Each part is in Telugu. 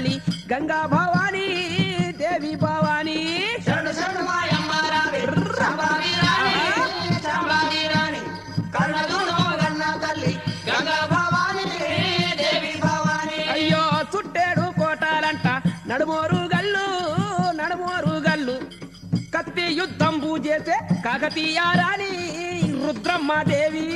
తల్లి గంగా భవాని దేవి భవాని. అయ్యో చుట్టేడు కోటాలంట నడుమోరు గల్లు నడుమోరు గల్లు. కత్తి యుద్ధం పూజేసే కాకతీయ రాణి రుద్రమ్మ దేవి.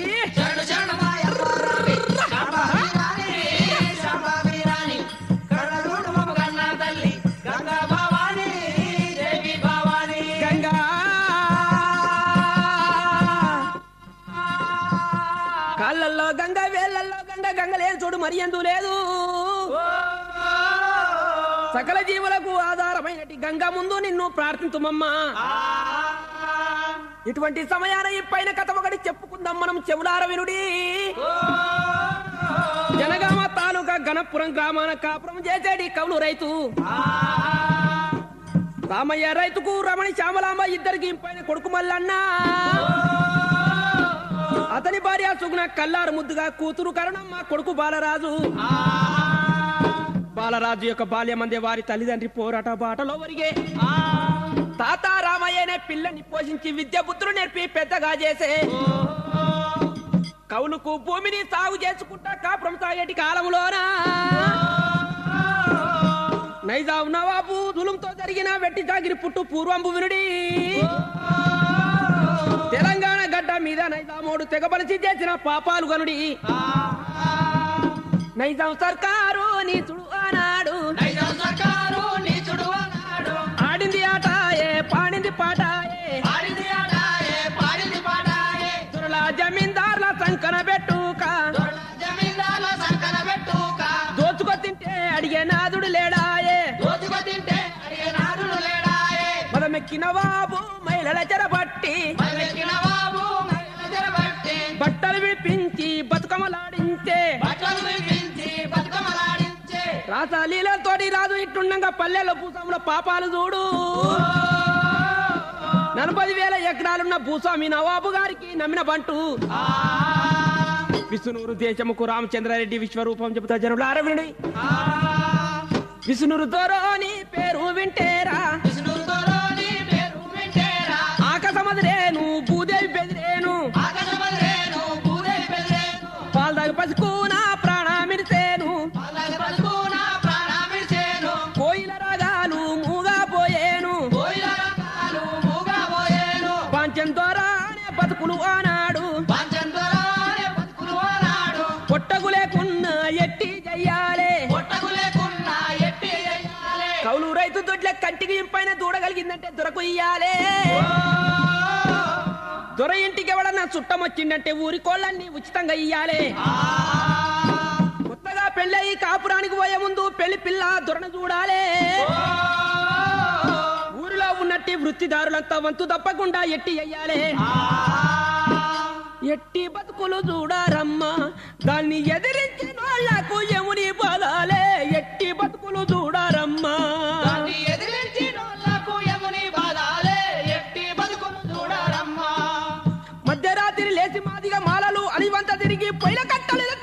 ఎందు లేదు. సకల జీవులకు ఆధారమైనటి గంగ ముందు నిన్ను ప్రార్థించుమమ్మా. ఇటువంటి సమయాన ఈ పైన కథ ఒకటి చెప్పుకుందాం మనం చెవులార వినుడి. జనగామ తాలూకా గణపురం గ్రామాన కాపురం చేసేటి కవులు రైతు. రామయ్య రైతుకు రమణి శ్యామలాంబ ఇద్దరికి పైన కొడుకు మల్లన్న. అతని భార్య సుగుణ కల్లారు ముద్దుగా కూతురు కరుణమ్మ కొడుకు బాలరాజు. బాలరాజు యొక్క బాల్యమందే వారి తల్లిదండ్రి పోరాట బాటలో ఒరిగే. తాత రామయ్యనే పిల్లని పోషించి విద్య బుద్ధులు నేర్పి పెద్దగా చేసే. కవులకు భూమిని సాగు చేసుకుంటా కాపురం సాగేటి కాలంలోనా నైజాం నవాబు దులంతో జరిగిన వెట్టి జాగిరి పుట్టు పూర్వంబు వినుడి. తెలంగాణ గడ్డ మీద నైజామోడు తెగబలిసి చేసిన పాపాలు గనుడి. నైజాం సర్కారు నీచుడు అన్నాడు ఆడింది ఆట ఏ పాడింది పాట ఏ పాడింది ఆడాయే పాడింది పాడాయే దురల జమీందార్ల సంకన పెట్టుక. దొరల జమీందార్ల సంకన పెట్టుక. దోచుకో తింటే అడిగే నాదుడు లేడాయే. దోచుకు తింటే అడిగే నాదుడు లేడాయే. మదమెక్కిన బాబు మహిళల చెరబట్టి రాసాలీలతోటి రాజు ఇట్టుండగా పల్లెలో భూస్వాముల పాపాలు చూడు. నలభై వేల ఎకరాలున్న భూస్వామి నవాబు గారికి నమ్మిన బంటు. విష్ణునూరు దేశముకు రామచంద్రారెడ్డి విశ్వరూపం చెబుతా జనులు అరవిడి విష్ణునూరు దొరోని పేరు వింటేరా. దూడగలిగిందంటే దొర ఇంటికి ఎవడన్నా చుట్టం వచ్చిందంటే ఊరి కోళ్ళన్ని ఉచితంగా ఇయ్యాలే. కొత్తగా పెళ్ళయి కాపురానికి పోయే ముందు పెళ్ళి పిల్ల దొరను చూడాలే. ఊరిలో ఉన్నట్టి వృత్తిదారులంతా వంతు తప్పకుండా ఎట్టి అయ్యాలే. ఎట్టి బతుకులు చూడారమ్మా దాన్ని ఎదిరించిన వాళ్ళకు ఎముని పదాలే ఎట్టి బతుకులు చూడారమ్మా. తిరిగి పొయ్యిల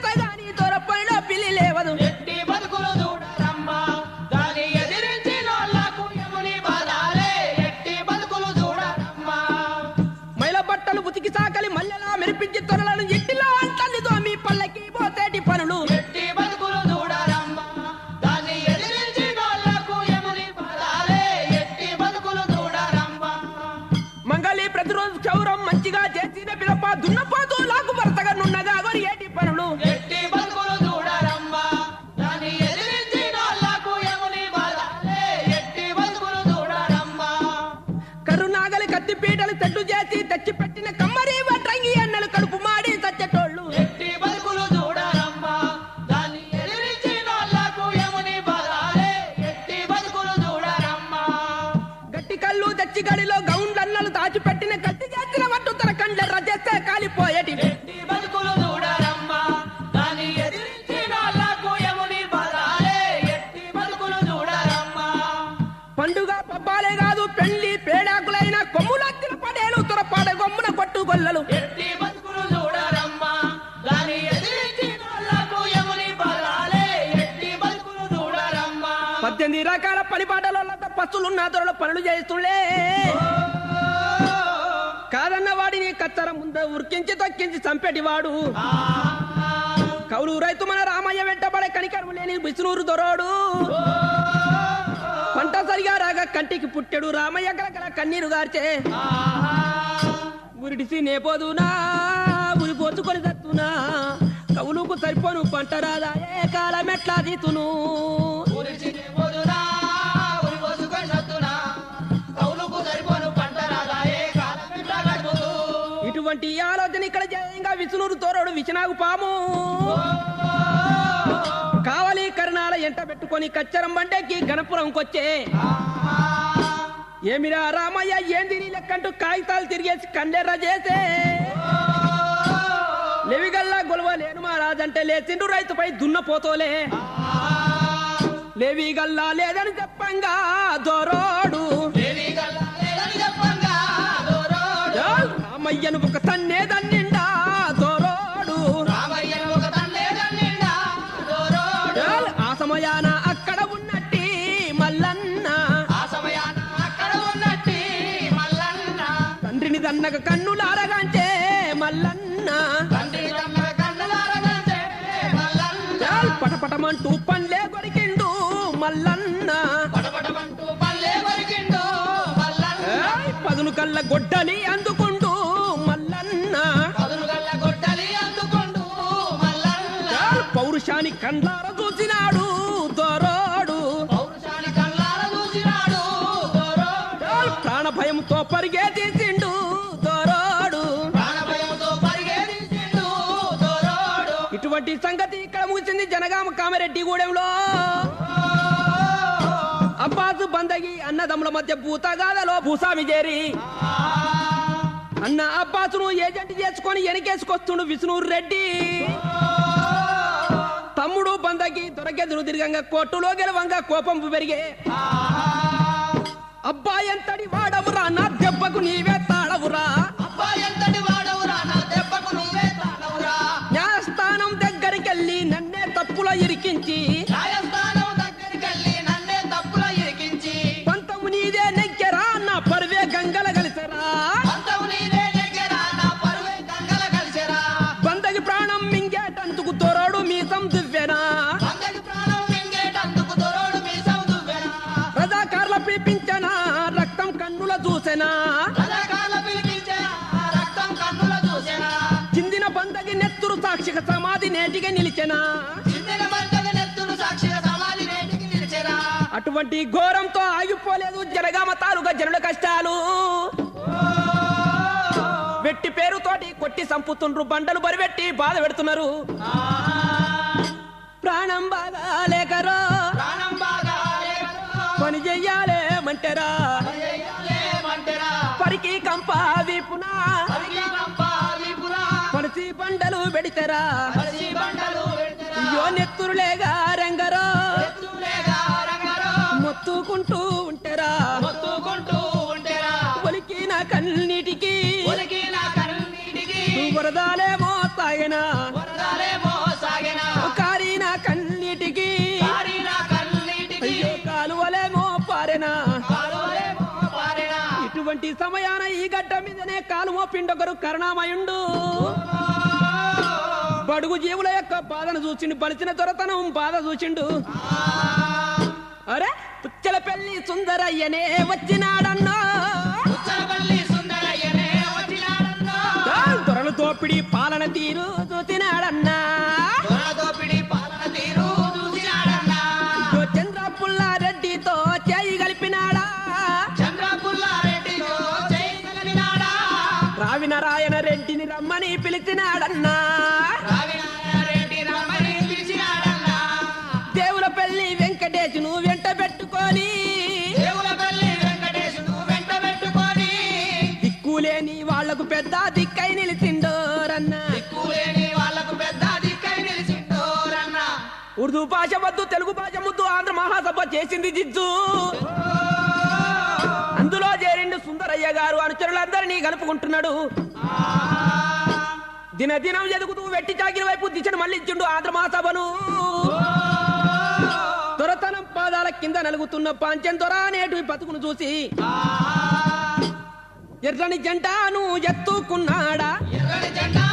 తెడ్డు చేసి పోస్తులున్న దొరల పనులు చేస్తుండే కాదన్న వాడిని కత్తర ముంద ఉరికించి తొక్కించి చంపేటి వాడు కౌలు రైతు మన రామయ్య వెంటబడే కనికరము లేని బిసునూరు దొరోడు. పంట సరిగా రాగా కంటికి పుట్టెడు రామయ్య గలగల కన్నీరు గార్చే. ఉరిడిసి నేపోదునా ఉరి పోచుకొని తత్తునా కవులుకు సరిపోను పంట రాదా ఏ కాలమెట్లా తీతును విచినాగు పాము. కావలి కరుణాల ఎంట పెట్టుకొని కచ్చరం బండెక్కి గణపురంకొచ్చే. ఏమిరా రామయ్య ఏంది నీ లెక్కంటూ కాగితాలు తిరిగేసి కండెర్ర చేసే? లేవిగల్లా గొలవ లేను మా రాజంటే లేచిండు రైతుపై దున్నపోతోలే లేవిగల్లా లేదని చెప్పంగా దొరోడు. రామయ్యను ఒక తన్నేదన్నిండా తన కన్నులారగంటే మల్లన్న. పటపటమంటూ పండ్లే కొరికిండు మల్లన్న. పదును కళ్ళ గొడ్డలి అందుకుండు ముగిసింది జనగామ గూడెంలో. అబ్బాసు బందగి అన్నదమ్ముల మధ్య భూతగాథలో భూసామి చేరి. అన్న అబ్బాసును ఏజెంట్ చేసుకొని వెనకేసుకొస్తుండు విష్ణురు రెడ్డి. తమ్ముడు బందగి దొరకెదురు తిరగంగా కోర్టులో గెలవంగా కోపం పెరిగే. అబ్బాయి ఎంతటి వాడవురా నా దెబ్బకు నీవే సాక్షిక సమాధి నిలిచెనా? నేటికి నిలిచెరా అటువంటి ఘోరంతో ఆగిపోలేదు జనగామ తాలూకా జనుల కష్టాలు. వెట్టి పేరుతోటి కొట్టి సంపుతుండ్రు బండలు బరిపెట్టి బాధ పెడుతున్నారు. ప్రాణం బాగా లేకరో? పని చెయ్యాలేమంటారా చెయ్యాలేమంటెరా. పరికి కంప వీపునా? పెడితేరా. అయ్యో నెత్తురులేగా రంగరో. మొత్తుకుంటూ ఉంటారా. ఒలికిన కన్నీటికి. వరదాలేమో తాగినా. కారిన అయ్యో కాలువలేమో పారెనా. ఇటువంటి సమయాన ఈ గడ్డ మీదనే కాలు మోపిండొకరు కరుణామయుండు. బడుగు జీవుల యొక్క బాధను చూసిండు బలిసిన దొరతనం బాధ చూసిండు అరే పుచ్చల పెళ్ళి సుందరయ్యనే వచ్చినాడన్నా. దొరలు దోపిడి పాలన తీరు చూసినాడన్నా. ఉర్దూ భాష వద్దు తెలుగు భాష ముద్దు ఆంధ్ర మహాసభ చేసింది జిజ్జు. అందులో చేరిండు సుందరయ్య గారు అనుచరులందరినీ కలుపుకుంటున్నాడు. దినదినం ఎదుగుతూ వెట్టి చాకిరి వైపు దిశను మళ్ళించిండు ఆంధ్ర మహాసభను. దొరతనం పాదాల కింద నలుగుతున్న పాంచెందొర అనేటివి బతుకును చూసి ఎర్రని జంటాను ఎత్తుకున్నాడా? ఎర్రని జెండా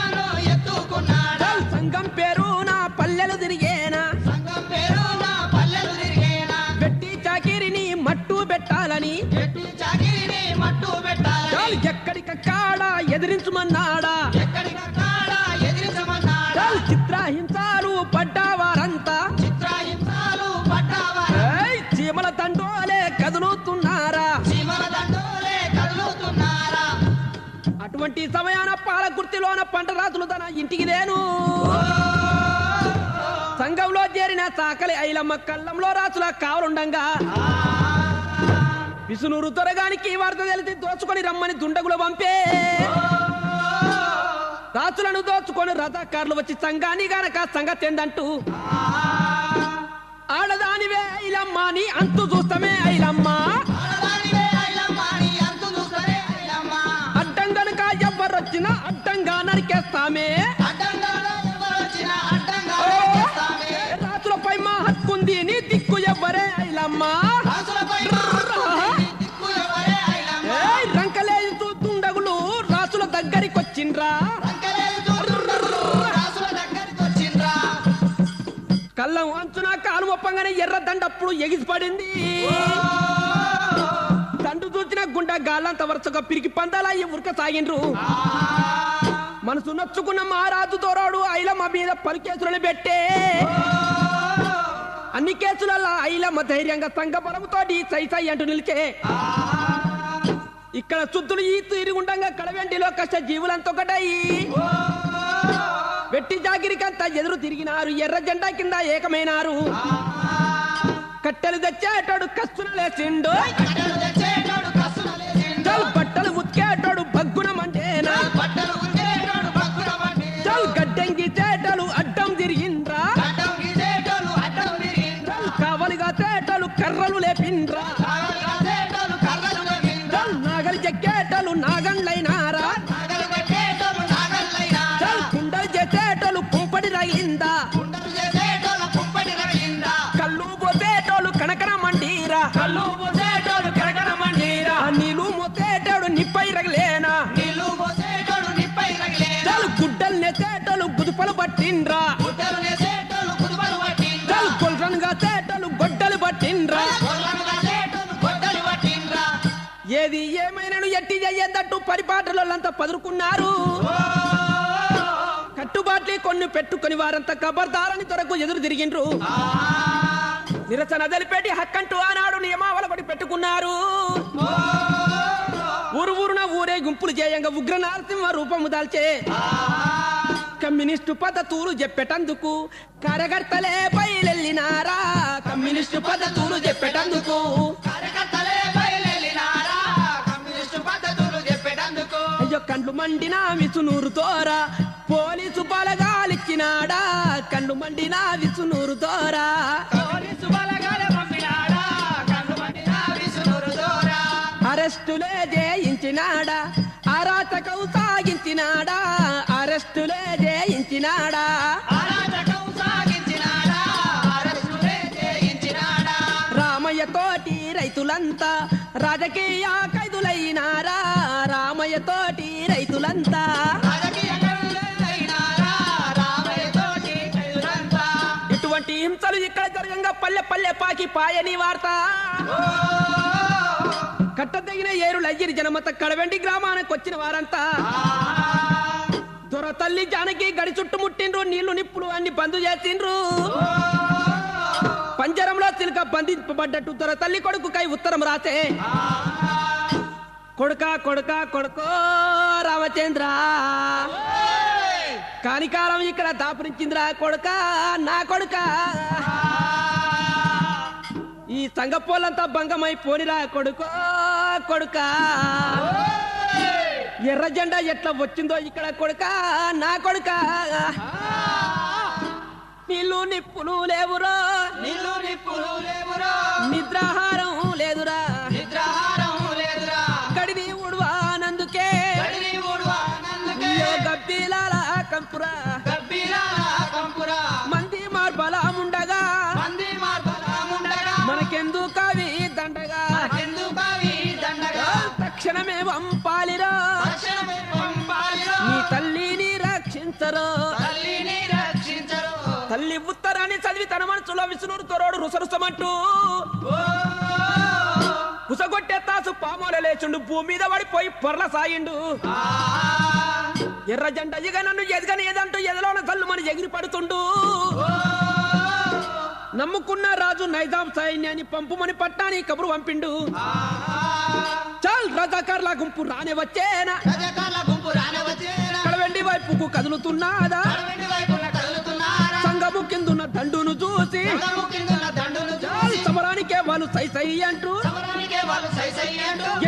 ఎక్కడికక్కడ ఎదిరించమన్నాడా? చిత్రహింసాలు పడ్డవారంతా? చీమల తండోలే కదులుతున్నారా? అటువంటి సమయాన పాలకుర్తిలోన పంట రాతులు తన ఇంటికి నేను సంఘంలో చేరిన సాకలి ఐలమ్మ కళ్ళంలో రాసుల కావలుండంగా విసునూరు త్వరగానికి ఈ వార్త తెలిసి దోచుకొని రమ్మని దుండగులు పంపే. రాసులను దోచుకొని రథకారులు వచ్చి సంఘాన్ని గనక సంగతి ఏందంటూ ఆడదానివే ఐలమ్మా నీ అంతు చూస్తామే ఐలమ్మా. అడ్డం గనుక ఎవ్వరొచ్చినా అడ్డంగా నరికేస్తామే. ఒప్పంగానే ఎగిసిపడింది. దండు చూసిన గుండె గాలంత వరుసగా పిరికి పందాలా ఈ ఉరక సాగిండ్రు. మనసు నచ్చుకున్న మహారాజు తోరాడు ఐలమ్మ మీద పలు కేసులను పెట్టే. అన్ని కేసులలో ఐలమ్మ ధైర్యంగా సంఘ బలముతోటి సై సై అంటూ నిలిచే. ఇక్కడ శుద్ధులు ఈ తిరుగుండగా కడవెంటిలో కష్ట జీవులంతా ఒకటై. వెట్టి జాగిరికంతా ఎదురు తిరిగినారు. ఎర్ర జెండా కింద ఏకమైనారు. కట్టెలు తెచ్చేటాడు కస్తున లేచిండు. బట్టలు ఉతికేటాడు పట్టిండ్రా. కొల్రనుగా సేటోళ్ళు గొడ్డలు పట్టిండ్రా. ఏది ఏమైనాను ఎట్టి చెయ్యద్దట్టు పరిపాటలంతా పదురుకున్నారు. కట్టుబాట్లే కొన్ని పెట్టుకొని వారంతా కబర్దారని దొరకు ఎదురు తిరిగిండ్రు. నిరసన తెలిపేటి హక్కంటూ ఆనాడు నియమావళ కొట్టి పెట్టుకున్నారు ఊరు ఊరున ఊరే గుంపులు చేయంగా ఉగ్ర నరసింహ రూపము దాల్చే. కమ్యూనిస్టు పద్ధతులు చెప్పేటందుకు కార్యకర్తలే బయలెళ్ళినారా? కమ్యూనిస్టు పద్ధతులు చెప్పేటందుకు కార్యకర్తలే బయలుదేరినారా. చెప్పేటందుకు అయ్యో కండ్లు మండిన విసునూరు తోరా? పోలీసు బలగాలిచ్చినాడా? కండ్లు మండిన విసును రైతులంతా. రాజకీయ ఖైదులైనారా రామయ్య తోటి రైతులంతా. ఇటువంటి హింసలు ఇక్కడ జరగంగా పల్లె పల్లె పాకి పాయని వార్త. కట్టదగిన ఏరులు అయ్యిరి జనమత కడవెండి గ్రామానికి వచ్చిన వారంతా. దొర తల్లి జానకి గడి చుట్టుముట్టిండ్రు నీళ్ళు నిప్పులు అన్ని బంద్ చేసిండ్రు. పంజరంలో చిలుక బంధింపబడ్డట్టు దొర తల్లి కొడుకు కై ఉత్తరం రాసే. కొడుక కొడుక కొడుకో రామచంద్ర. కానికాలం ఇక్కడ దాపురించిందిరా కొడుక నా కొడుక. ఈ సంగపోలంతా భంగమై పోనిరా కొడుకో కొడుక. ఎర్ర జెండా ఎట్లా వచ్చిందో ఇక్కడ కొడుక నా కొడుక. నీళ్ళు నిప్పులు లేవురో నీళ్ళు నిప్పులు లేవురా. నిద్రాహారం లేదురా ఉత్తరాన్ని చదివి తన మనసులో విష్ణుడు తొరోడు రుసరుసమంటూ. ఉసగొట్టే తాసు పామోల లేచుండు భూమి మీద పడిపోయి పొరల సాయిండు. ఎర్ర జంట ఇక నన్ను ఎదగని ఏదంటూ ఎదలోన తల్లు మన ఎగిరి పడుతుండు. నమ్ముకున్న రాజు నైజాం సైన్యాన్ని పంపుమని పట్టాని కబురు పంపిండు. చాల్ రజాకార్ల గుంపు రాని వచ్చేనా? కడవెండి వైపుకు కదులుతున్నాదా? కిందున్న దండును చూసి సమరానికే వాళ్ళు సై సై అంటూ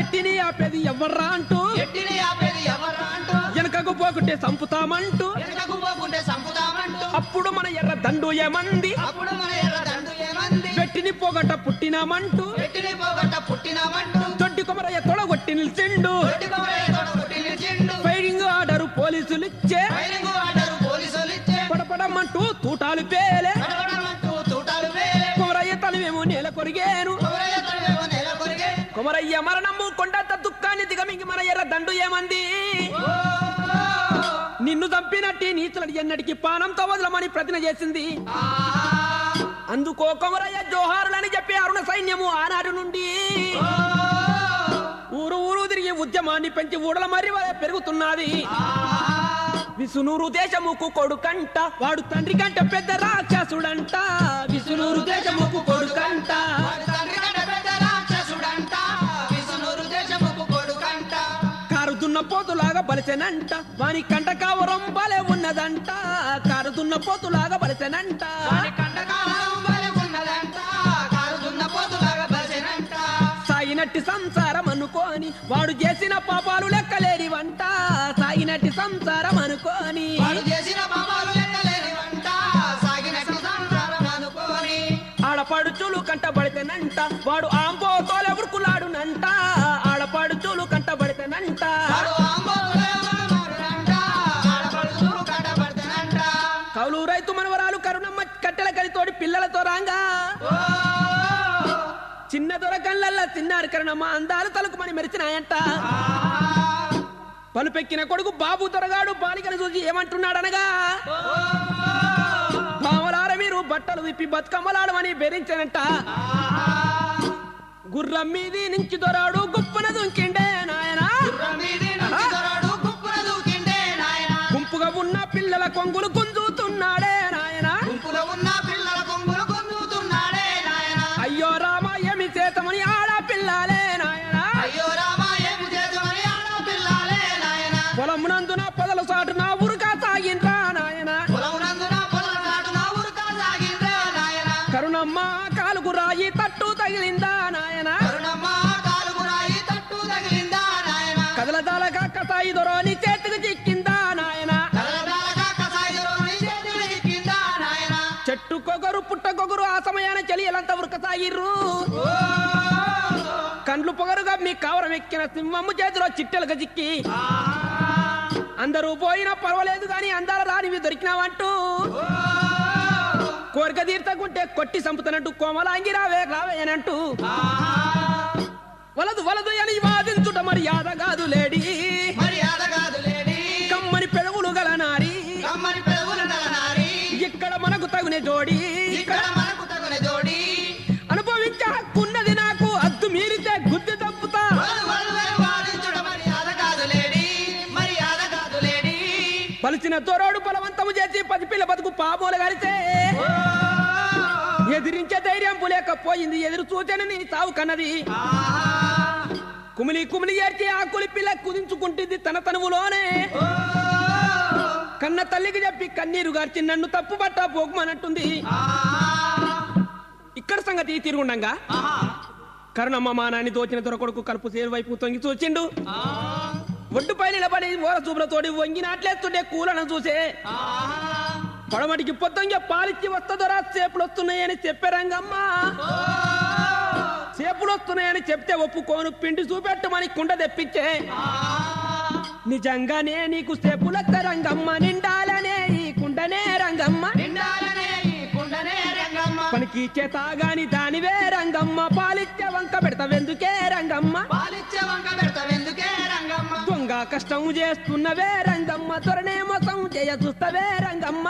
ఎట్టిని ఆపేది ఎవర్రా అంటూ వెనకకు పోకుంటే సంపుతామంటూ సంపుతామంటూ అప్పుడు మన ఎర్ర దండు ఏమంది? పెట్టిని పోగొట్ట పుట్టినామంటూ దొడ్డి కొమరయ్య తొడగొట్టి నిలిచిండు ఫైరింగ్ ఆర్డర్ పోలీసులు ఇచ్చే తూటాలు పేలే. కొమరయ్య తనమేమో నేల కొరిగేను. కొమరయ్య తనవేమో మరణము కొండంత దుఃఖాన్ని దిగమింగి మన ఎర్ర దండు ఏమంది? నిన్ను చంపినట్టి నీతులని ఎన్నటికి పానంతో వదలమని ప్రతిన చేసింది. అందుకో కొమరయ్య జోహారులని చెప్పి అరుణ సైన్యము ఆనాడు నుండి ఊరు ఊరు తిరిగి ఉద్యమాన్ని పెంచి ఊడల వలె పెరుగుతున్నది. విసునూరు దేశముకు కొడుకంట. వాడు తండ్రి కంట పెద్ద రాక్షసుడంట. విసునూరు దేశముకు కొడుకంట. వాడి తండ్రి కంట పెద్ద రాక్షసుడంట. విష్ణురు దేశముకు కొడుకంట. కారుతున్న పోతులాగా బలిసెనంట. వాని కంట కావరం బలే ఉన్నదంట. కారుతున్న పోతులాగా బలిసెనంట. సాగినట్టి సంసారం అనుకోని వాడు చేసిన పాపాలు లెక్కలేనివంట సాగినట్టి సంసారం అనుకోని. వాడు చేసిన పాపాలు లెక్కలేనివంట సాగినట్టు సంసారం అనుకోని. ఆడపడుచులు కంటబడితేనంట వాడు ఆంబో తోలెవుడుకులాడునంట ఆడపడుచులు కంటబడితేనంట. కౌలు రైతు మనవరాలు కరుణమ్మ కట్టెల కలితోడి పిల్లలతో రాంగా. చిన్న దొరకళ్ళల్లా తిన్నారు కరుణమ్మ అందాలు తలుకుమని మెరిచినాయంట. పలుపెక్కిన కొడుకు బాబు దొరగాడు బాలికను చూసి ఏమంటున్నాడనగా పావలార మీరు బట్టలు విప్పి బతుకమ్మలాడమని బెదిరించానంట గుర్రం మీది నుంచి దొరాడు గుప్పన దుంకిండే నాయనా. గుంపుగా ఉన్న పిల్లల కొంగులు గుంజుతున్నాడే నాయనా. అయ్యో రామ ఏమి చేతమని ఆడ ఎక్కిన సింహమ్మ చేతిలో చిట్టెలుగా చిక్కి. అందరూ పోయినా పర్వాలేదు గాని అందాల రానివి దొరికినావంటూ. కోరిక తీర్చకుంటే కొట్టి సంపుతున్నట్టు కోమలాంగి రావే వలదు వలదు అని వాదించుట మర్యాద కాదు లేడీ. మర్యాద కాదు లేడి. కమ్మని పెదవులు గల నారి కమ్మని నారి ఇక్కడ మనకు తగునే జోడి. ఇక్కడ పలిచిన తోరోడు బలవంతము చేసి పది పిల్ల బతుకు పాబోలు కలిసే ఎదిరించే ధైర్యం లేకపోయింది ఎదురు చూచని నీ సావు కన్నది. కుమిలి కుమిలి ఏడ్చి ఆ కులి పిల్ల కుదించుకుంటుంది తన తనువులోనే. కన్న తల్లికి చెప్పి కన్నీరు గార్చి నన్ను తప్పు పట్ట పోకుమనంటుంది ఇక్కడ సంగతి తిరుగుండంగా కరుణమ్మ మా నాన్ని దోచిన దొరకొడుకు కలుపు సేరు వైపు తొంగి చూచిండు. ఒడ్డుపై నిలబడి ఓర చూపులతోటి వంగినాట్లేస్తుంటే కూలను చూసే. పడమటికి పొద్దుంగే పాలిచ్చి వస్తుందరా చేపులు వస్తున్నాయని చెప్పే రంగమ్మ. చేపులు వస్తున్నాయని చెప్తే ఒప్పుకోను పిండి చూపెట్టమని కుండ తెప్పించే. నిజంగానే నీకు చేపులొత్త రంగమ్మ నిండాలనే ఈ కుండనే రంగమ్మ. నిండాలనే ఈ కుండనే రంగమ్మ. పనికి చేతాగాని దానివే రంగమ్మ పాలిచ్చే వంక పెడతావెందుకే రంగమ్మ. పాలిచ్చే వంక పెడతావెందుకే రంగా కష్టం చేస్తున్నవే వేరంగమ్మ త్వరనే మోసం చేయ చూస్త వేరంగమ్మ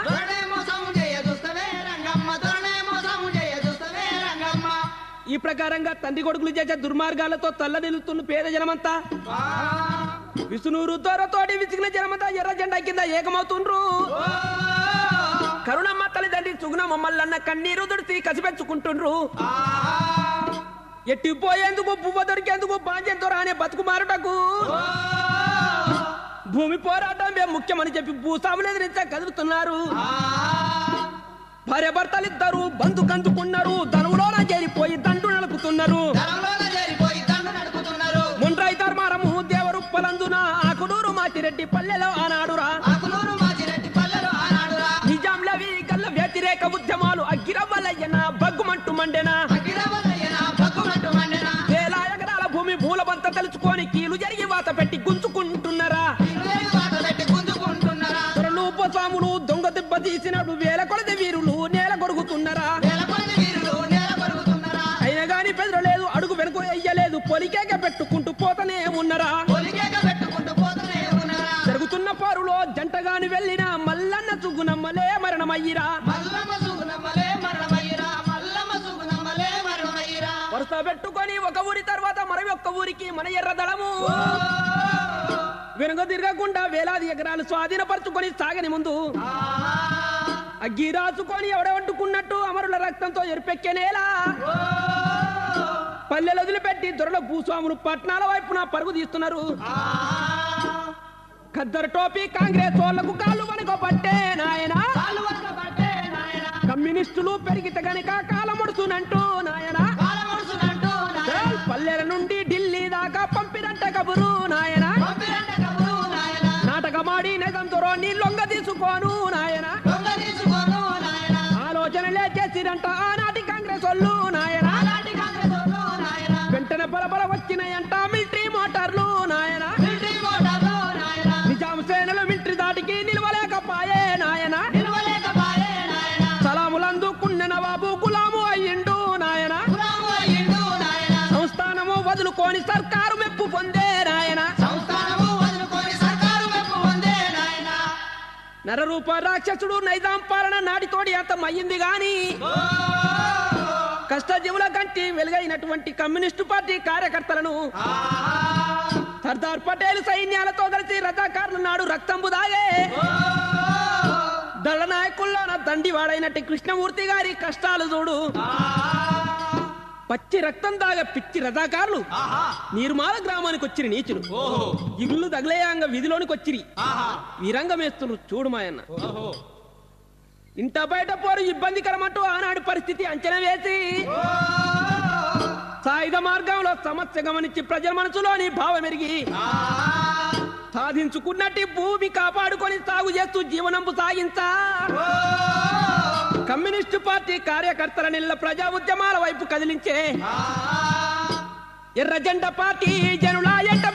ఈ ప్రకారంగా తండ్రి కొడుకులు చేసే దుర్మార్గాలతో తల్ల నిలుతున్న పేద జనమంతా. విసునూరు తోరతోటి విసిగిన జనమంతా ఎర్ర జెండా కింద ఏకమవుతుండ్రు. కరుణమ్మ తల్లిదండ్రి చుగున మమ్మల్ని అన్న కన్నీరు దుడిసి కసిపెచ్చుకుంటుండ్రు ఎట్టిపోయేందుకు పువ్వ దొరికేందుకు? బాధ్యత అనే బతుకు మారుటకు? భూమి పోరాటం మేము ముఖ్యమని చెప్పి భూస్వాములు ఎదిరించా కదులుతున్నారు. భార్య భర్తలిద్దరు బంధు కందుకున్నారు ధనువులోన చేరిపోయి దండు నడుపుతున్నారు. ముండ్రాయి ధర్మారము దేవరు పలందున ఆకుడూరు మాచిరెడ్డి పల్లెలో ఆనాడురా దెబ్బ తీసినప్పుడు వేల కొలది వీరులు నేల కొడుకుతున్నారా అయినా గాని బెదరలేదు అడుగు వెనుక వెయ్యలేదు పొలికేక పెట్టుకుంటూ పోతనే ఉన్నరా. జరుగుతున్న పారులో జంటగాని వెళ్ళిన మల్లన్న చుగునమ్మలే మరణమయ్యిరా. వరుస పెట్టుకొని ఒక ఊరి తర్వాత మరి ఒక్క ఊరికి మన ఎర్రదళము వెనుక తిరగకుండా వేలాది ఎకరాలు స్వాధీనపరుచుకొని సాగని ముందు. అగ్గి రాసుకొని ఎవడవంటుకున్నట్టు అమరుల రక్తంతో ఎరుపెక్కెనేలా పల్లెలు వదిలిపెట్టి దొరల భూస్వాములు పట్నాల వైపున పరుగు తీస్తున్నారు. ఖద్దరు టోపీ కాంగ్రెస్ వాళ్ళకు కాళ్ళు వనుకో పట్టే నాయన. కమ్యూనిస్టులు పెరిగితే గనక కాలమడుసునంటూ నాయన. పల్లెల నుండి ఢిల్లీ దాకా పంపినంట కబురు నాయన. పంపిరంట కబురు నాయన. నాటకమాడి నిజంతో నీ లొంగ తీసుకోను నాయన. ఆలోచనలే చేసిరంట ఆనాటి కాంగ్రెస్ వాళ్ళు నరరూప రాక్షసుడు నైజాం పాలన నాటితోడి అంతం అయ్యింది గాని. కష్టజీవుల కంటి వెలుగైనటువంటి కమ్యూనిస్టు పార్టీ కార్యకర్తలను సర్దార్ పటేల్ సైన్యాలతో కలిసి రజాకారుల నాడు రక్తంబు దాగే. దళ నాయకుల్లోన దండివాడైనట్టు కృష్ణమూర్తి గారి కష్టాలు చూడు. పచ్చి రక్తం దాగ పిచ్చి రజాకారులు. నీరుమాల గ్రామానికి వచ్చిరి నీచులు. ఇగుళ్ళు తగిలేయంగా విధిలోనికి వచ్చిరి. వీరంగమేస్తున్నారు చూడు మాయన్న. ఇంట బయట పోరు ఇబ్బందికరమంటూ ఆనాడు పరిస్థితి అంచనా వేసి. సాయుధ మార్గంలో సమస్య గమనించి ప్రజల మనసులోని భావం ఎరిగి. సాధించుకున్నట్టు భూమి కాపాడుకొని సాగు చేస్తూ జీవనంపు సాగించా. కమ్యూనిస్టు పార్టీ కార్యకర్తల నిల్ల ప్రజా ఉద్యమాల వైపు కదిలించే ఎర్ర జెండ పార్టీ జనుల ఎంట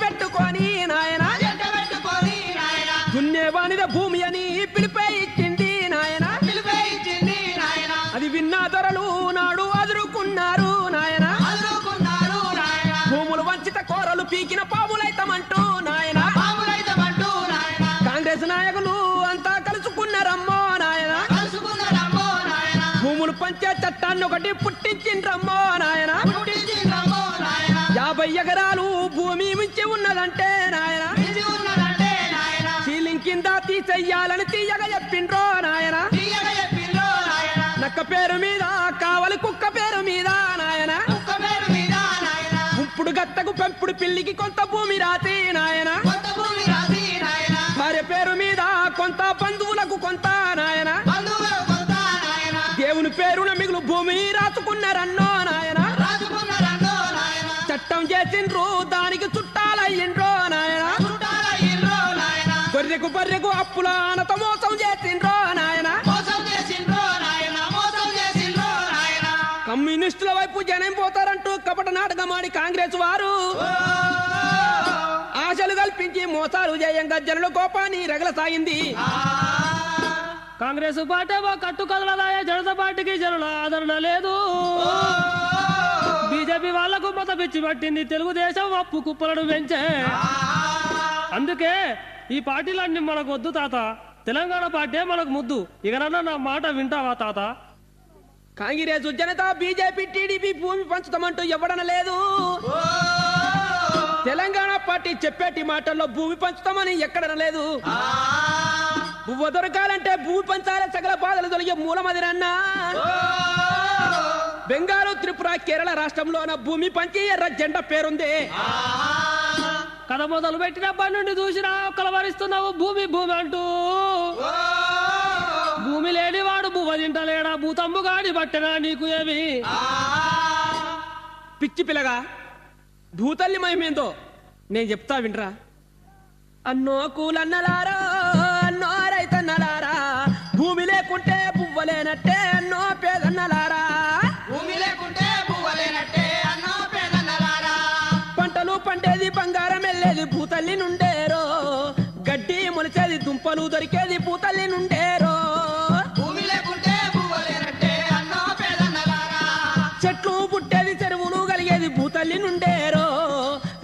ఒకటి పుట్టించిండ్రమ్మో నాయన. యాభై ఎకరాలు భూమి మించి ఉన్నదంటే నాయన. సీలింగ్ కింద తీసేయాలని తీయగా చెప్పిండ్రో నాయన. నక్క పేరు మీద కావలి కుక్క పేరు మీద నాయన. ఇప్పుడు గత్తకు పెంపుడు పిల్లికి కొంత భూమి రాతి నాయన. భార్య పేరు మీద కొంత బంధువులకు కొంత పేరున మిగులు భూమి రాసుకున్నారన్నో నాయన. చట్టం చేసిండ్రు దానికి చుట్టాలయ్యిండ్రో నాయన. గొర్రెకు బర్రెకు అప్పుల ఆనత మోసం చేసిండ్రో నాయన. కమ్యూనిస్టుల వైపు జనం పోతారంటూ కపట నాటకమాడి కాంగ్రెస్ వారు. ఆశలు కల్పించి మోసాలు చేయంగా జనుల కోపాన్ని రగల సాగింది కాంగ్రెస్ పార్టీ కట్టు కదలదాయ జనతా పార్టీకి జనుల ఆదరణ లేదు. బీజేపీ వాళ్ళకు మత పిచ్చి పట్టింది. తెలుగుదేశం అప్పు కుప్పలను పెంచే. అందుకే ఈ పార్టీలన్నీ మనకు వద్దు తాత. తెలంగాణ పార్టీ మనకు ముద్దు. ఇకనన్నా నా మాట వింటావా తాత? కాంగ్రెస్ జనతా బీజేపీ టీడీపీ భూమి పంచుతామంటూ ఎవడన లేదు. తెలంగాణ పార్టీ చెప్పేటి మాటల్లో భూమి పంచుతామని ఎక్కడన లేదు. బువ్వ దొరకాలంటే భూమి పంచాలే సకల బాధలు తొలగే మూలమదిరన్నా బెంగాలు త్రిపుర కేరళ రాష్ట్రంలోన భూమి పంచి ఎర్ర జెండా పేరుంది. కథ మొదలు పెట్టినప్పటి నుండి చూసినా కలవరిస్తున్నావు భూమి భూమి అంటూ. భూమి లేనివాడు భూమ తింటలేడా? భూతంబు గాడి పట్టనా నీకు ఏమి? పిచ్చి పిల్లగా భూతల్లి మహిమేందో? నేను చెప్తా వినరా? అన్నో కూలన్నలారా పువ్వలేనట్టే అన్నో పేదన్నలారా. భూమి లేకుంటే పువ్వలేనట్టే అన్నో పేదన్నలారా. పంటలు పండేది బంగారం వెళ్ళేది భూతల్లి నుండేరో. గడ్డి మొలిచేది దుంపలు దొరికేది భూతల్లి నుండేరో. భూమి లేకుంటే పువ్వలేనట్టే అన్నో పేదన్నలారా. చెట్లు పుట్టేది చెరువులు కలిగేది భూతల్లి నుండేరో.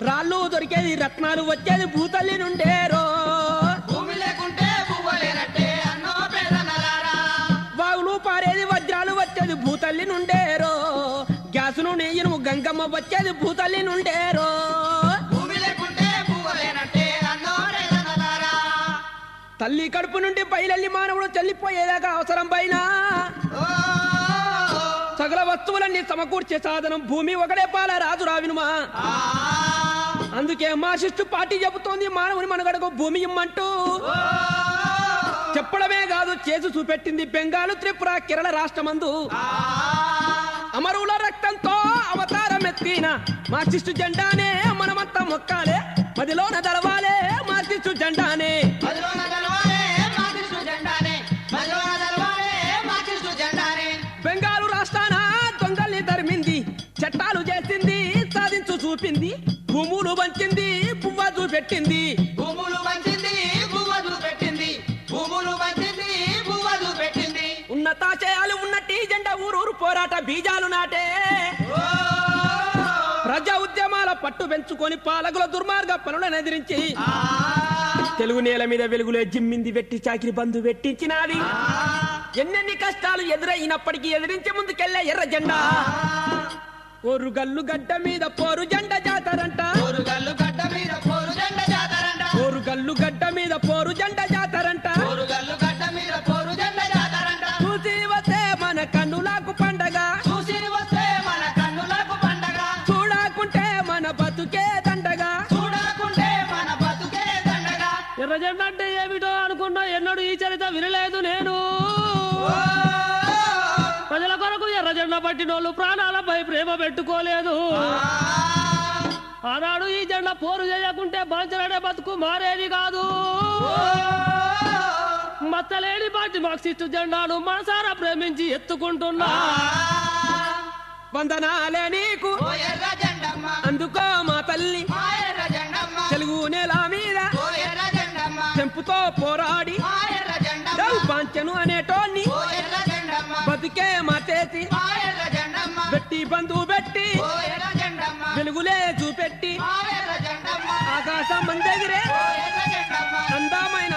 రాళ్ళు దొరికేది రత్నాలు వచ్చేది భూతల్లి నుండేరో. వచ్చేది భూతల్లి నుండేరో తల్లి కడుపు నుండి బయలెల్లి మానవుడు చెల్లిపోయేదాకా అవసరం పైన. ఓ. సకల వస్తువులన్నీ సమకూర్చే సాధనం భూమి ఒకడే పాల రాజు రావినుమా. అందుకే మా శిష్టు పార్టీ చెబుతోంది మానవుని మనగడకు భూమి ఇమ్మంటూ. చెప్పడమే కాదు చేసి చూపెట్టింది బెంగాలు త్రిపుర కేరళ రాష్ట్రమందు. అమరుల రక్తంతో అవతారం ఎత్తిన మార్క్సిస్టు జెండానే మనమంతా మొక్కాలే. మదిలోన దళవాలే మార్క్సిస్టు జెండానే. బెంగాలు రాష్ట్రాన దొంగల్ని తరిమింది చట్టాలు చేసింది సాధించు చూపింది భూములు పంచింది పువ్వ చూపెట్టింది. భూములు పంచింది పువ్వలు పెట్టింది భూములు పంచింది పువ్వలు పెట్టింది ఉన్నతాశయాలు ఉన్నట్టి జెండా ఊరూరు పోరాట బీజాలు నాటే. పెంచుకొని పాలకుల దుర్మార్గ పనులను ఎదిరించి తెలుగు నేల మీద వెలుగులే జిమ్మింది వెట్టి చాకిరి బంధు పెట్టించినాది. ఎన్నెన్ని కష్టాలు ఎదురైనప్పటికీ ఎదిరించి ముందుకెళ్ళే ఎర్ర జెండా. ఓరు గల్లు గడ్డ మీద పోరు జెండ జాతరంట. పోరుగల్లు గడ్డ మీద పోరు జెండ జాతరంట. ఓరు గల్లు గడ్డ మీద పోరు జెండ జాతరంట. దండగా ఎర్ర జెండా అంటే ఏమిటో అనుకున్నా ఎన్నడూ ఈ చరిత్ర వినలేదు నేను. ప్రజల కొరకు ఎర్ర జెండా పట్టినోళ్ళు ప్రాణాలపై ప్రేమ పెట్టుకోలేదు. ఆనాడు ఈ జెండా పోరు చేయకుంటే బాంచలడే బతుకు మారేది కాదు. మత్తలేని పాటి మార్క్సిస్టు జెండాను మనసారా ప్రేమించి ఎత్తుకుంటున్నా. వందనాలే నీకు. అందుకో మా తల్లి. తెలుగు నేల కడుపుతో పోరాడి పంచను అనేటోన్ని బతికే మా చేతి పెట్టి బంధువు పెట్టి వెలుగులే చూపెట్టి ఆకాశం మందెగిరే అందమైన